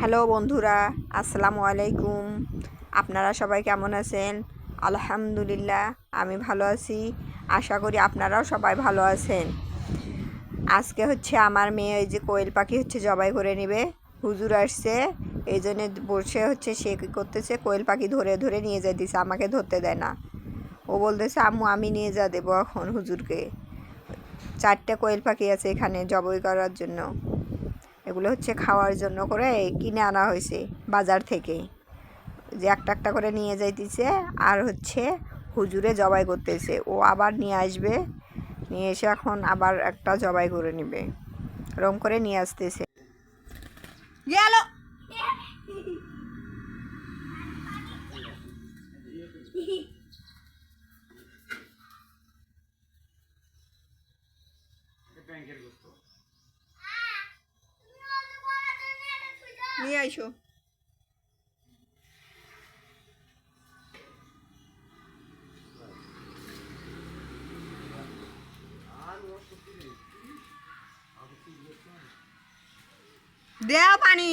Hello বন্ধুরা, আসসালামু আলাইকুম। আপনারা সবাই কেমন আছেন? আলহামদুলিল্লাহ, আমি ভালো আছি। আশা করি আপনারাও সবাই ভালো আছেন। আজকে হচ্ছে আমার মেয়ে, এই যে কোয়েল পাখি হচ্ছে জবাই করে নেবে। হুজুর আসছে, এই জন্য বসে হচ্ছে, সে কী করতেছে? কোয়েল পাখি ধরে ধরে নিয়ে যাইতেছে, আমাকে ধরতে দেয় না। ও বলতেছে, আম্মু, আমি নিয়ে যা দেবো এখন হুজুরকে। চারটে কোয়েল পাখি আছে এখানে জবাই করার জন্য। এগুলো হচ্ছে খাওয়ার জন্য করে কিনে আনা হয়েছে বাজার থেকে। যে একটা একটা করে নিয়ে যাইতেছে আর হচ্ছে হুজুরে জবাই করতেছে। ও আবার নিয়ে আসবে, নিয়ে এসে এখন আবার একটা জবাই করে নেবে। রং করে নিয়ে আসতেছে। আইসো। দেও পানি।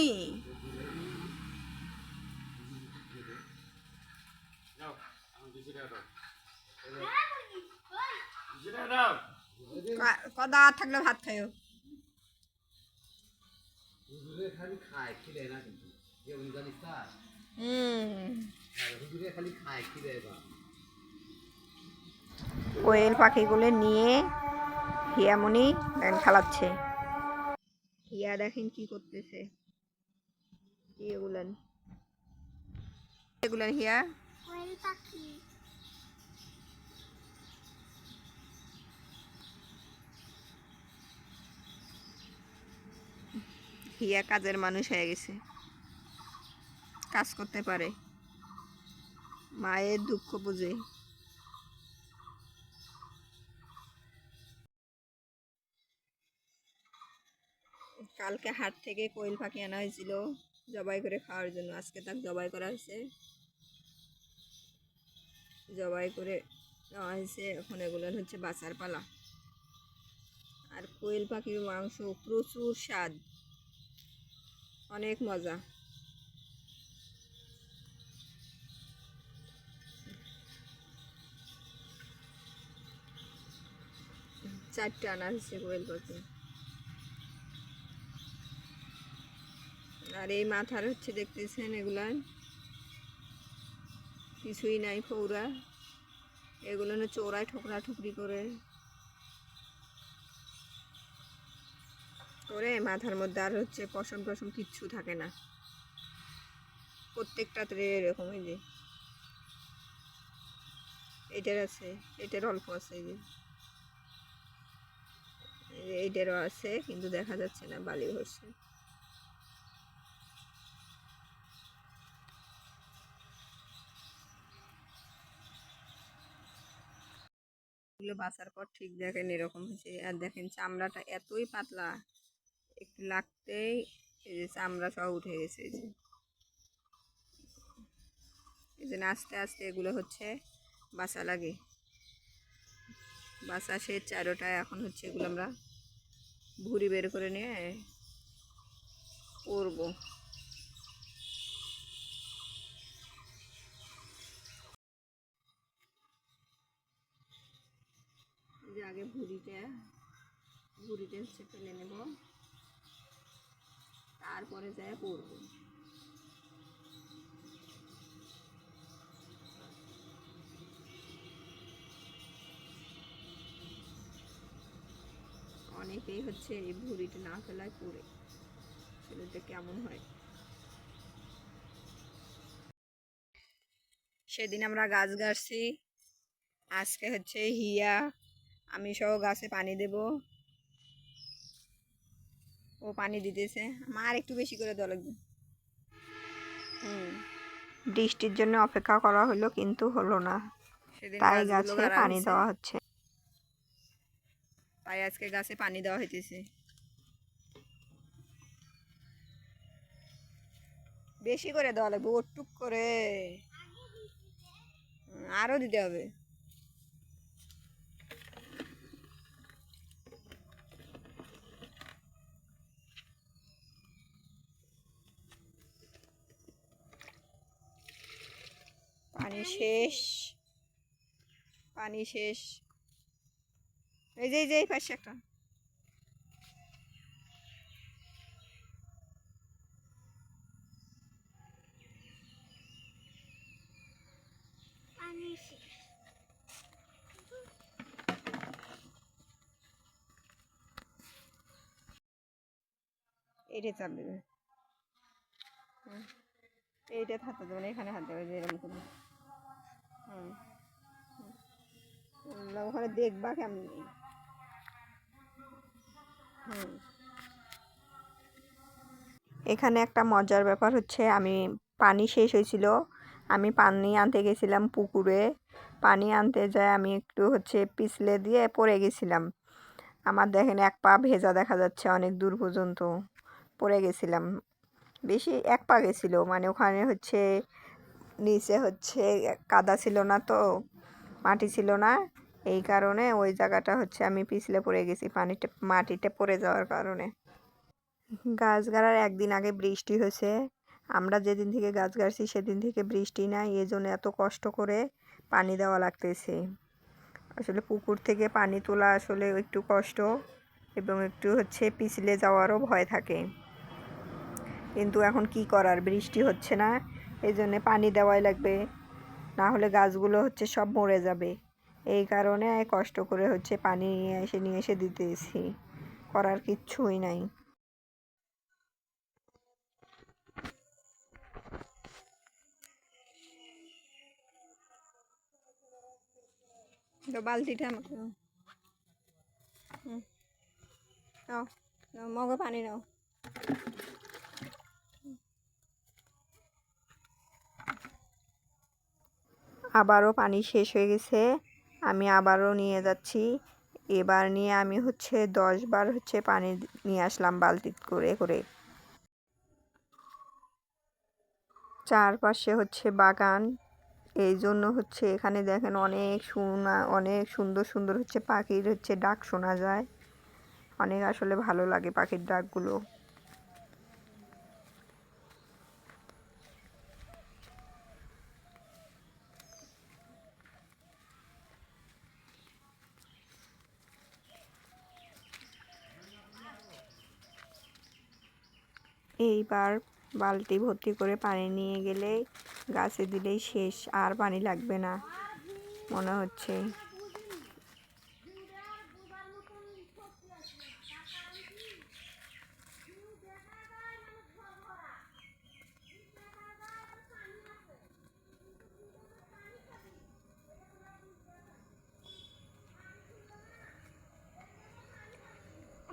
ক- কদা থাকলে ভাত খাইও। হুজুরে খালি খায় খিরে না কিন্তু তা হুম। হুজুরে খালি খায় না কোয়েল পাখিগুলো নিয়ে হিয়ামনি দেখেন খেলাচ্ছে। হিয়া দেখেন কি করতেছে। এগুলান। এগুলান হিয়া। কোয়েল পাখি। হিয়া কাজের মানুষ হয়ে গেছে। কাজ করতে পারে। মায়ের দুঃখ বুঝে। কালকে হাট থেকে কোয়েল পাখি আনা হয়েছিল জবাই করে খাওয়ার জন্য। আজকে তাক জবাই করা হয়েছে। জবাই করে নেওয়া হয়েছে। এখন এগুলো হচ্ছে বাছার পালা। আর কোয়েল পাখির মাংস প্রচুর স্বাদ। অনেক মজা। চারটে আনা হয়েছে কোয়েল পাখি আর এই মাথার হচ্ছে দেখতেছেন এগুলা। কিছুই নাই ফৌরা। এগুলো চোরায় ঠোকরা ঠুকরি করে। করে মাথার মধ্যে আর হচ্ছে পশম টসম কিচ্ছু থাকে না। প্রত্যেকটাতে এরকম এই যে। এটার আছে, এটার অল্প আছে এই যে। এইটারও আছে, কিন্তু দেখা যাচ্ছে না বালি ভরছে এগুলো বাঁচার পর ঠিক দেখেন এরকম হয়েছে। আর দেখেন চামড়াটা এতই পাতলা। একটু লাগতেই এই যে চামড়া সব উঠে গেছে এই যে। জন্য আস্তে আস্তে এগুলো হচ্ছে বাসা লাগে। বাসা সে চারোটায় এখন হচ্ছে এগুলো আমরা ভুড়ি বের করে নিয়ে করব আগে ভুড়িটা ভুড়িটা হচ্ছে ফেলে নেব। তারপরে যায় করব। অনেকেই হচ্ছে এই ভুড়িটা না ফেলায় পড়ে। সেটা কেমন হয়? সেদিন আমরা গাছ গাছছি আজকে হচ্ছে হিয়া, আমি সহ গাছে পানি দেব। ও পানি দিতেছে। আমার একটু বেশি করে দেওয়া লাগবে। হুম। বৃষ্টির জন্য অপেক্ষা করা হলো কিন্তু হলো না। তাই গাছে পানি দেওয়া হচ্ছে। তাই আজকে গাছে পানি দেওয়া হইতেছে। বেশি করে দেওয়া লাগবে ওটুক করে। আরও দিতে হবে। পানি শেষ। পানি শেষ। এই যে এই যে এই পাশে একটা। এইটা চাপ দেবে হুম। এইটা হাতে দেবে এখানে হাত দেবে যে এরকম করে। ওখানে দেখবা কেমন। এখানে একটা মজার ব্যাপার হচ্ছে, আমি পানি শেষ হয়েছিল। আমি পানি আনতে গেছিলাম পুকুরে। পানি আনতে যায় আমি একটু হচ্ছে পিছলে দিয়ে পড়ে গেছিলাম। আমার দেখেন এক পা ভেজা দেখা যাচ্ছে, অনেক দূর পর্যন্ত পড়ে গেছিলাম। বেশি এক পা গেছিল মানে ওখানে হচ্ছে নিচে হচ্ছে কাদা ছিল না তো, মাটি ছিল না। এই কারণে ওই জায়গাটা হচ্ছে আমি পিছলে পড়ে গেছি, পানিতে, মাটিতে পড়ে যাওয়ার কারণে। গাছ গাড়ার একদিন আগে বৃষ্টি হয়েছে। আমরা যেদিন থেকে গাছ গাড়ছি, সেদিন থেকে বৃষ্টি নাই এই জন্য এত কষ্ট করে পানি দেওয়া লাগতেছে। আসলে পুকুর থেকে পানি তোলা আসলে একটু কষ্ট এবং একটু হচ্ছে পিছলে যাওয়ারও ভয় থাকে। কিন্তু এখন কি করার? বৃষ্টি হচ্ছে না। এই জন্যে পানি দেওয়াই লাগবে। না হলে গাছগুলো হচ্ছে সব মরে যাবে। এই কারণে কষ্ট করে হচ্ছে পানি নিয়ে এসে নিয়ে এসে দিতেছি। করার কিচ্ছুই নাই। বালতিটা মগে পানি নাও। আবারও পানি শেষ হয়ে গেছে। আমি আবারও নিয়ে যাচ্ছি। এবার নিয়ে আমি হচ্ছে দশ বার হচ্ছে পানি নিয়ে আসলাম বালতি করে করে। চারপাশে হচ্ছে বাগান। এই জন্য হচ্ছে এখানে দেখেন অনেক শোনা অনেক সুন্দর সুন্দর হচ্ছে পাখির হচ্ছে ডাক শোনা যায়। অনেক আসলে ভালো লাগে পাখির ডাকগুলো। এইবার বালতি ভর্তি করে পানি নিয়ে গেলে গাছে দিলেই শেষ, আর পানি লাগবে না, মনে হচ্ছে।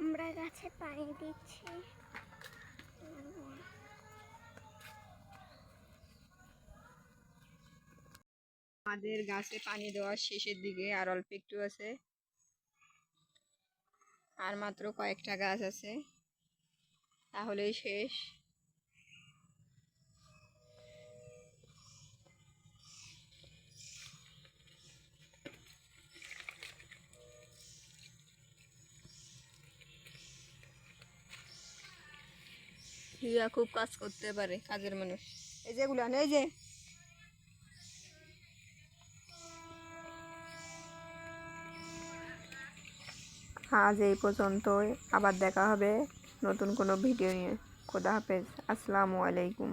আমরা গাছে পানি দিচ্ছি। আমাদের গাছে পানি দেওয়ার শেষের দিকে আর অল্প একটু আছে। আর মাত্র কয়েকটা গাছ আছে। তাহলেই শেষ। রিয়া খুব কাজ করতে পারে, কাজের মানুষ। এই যেগুলো এই যে। আজ এই পর্যন্তই, আবার দেখা হবে নতুন কোনো ভিডিও নিয়ে। খোদা হাফেজ, আসসালামু আলাইকুম।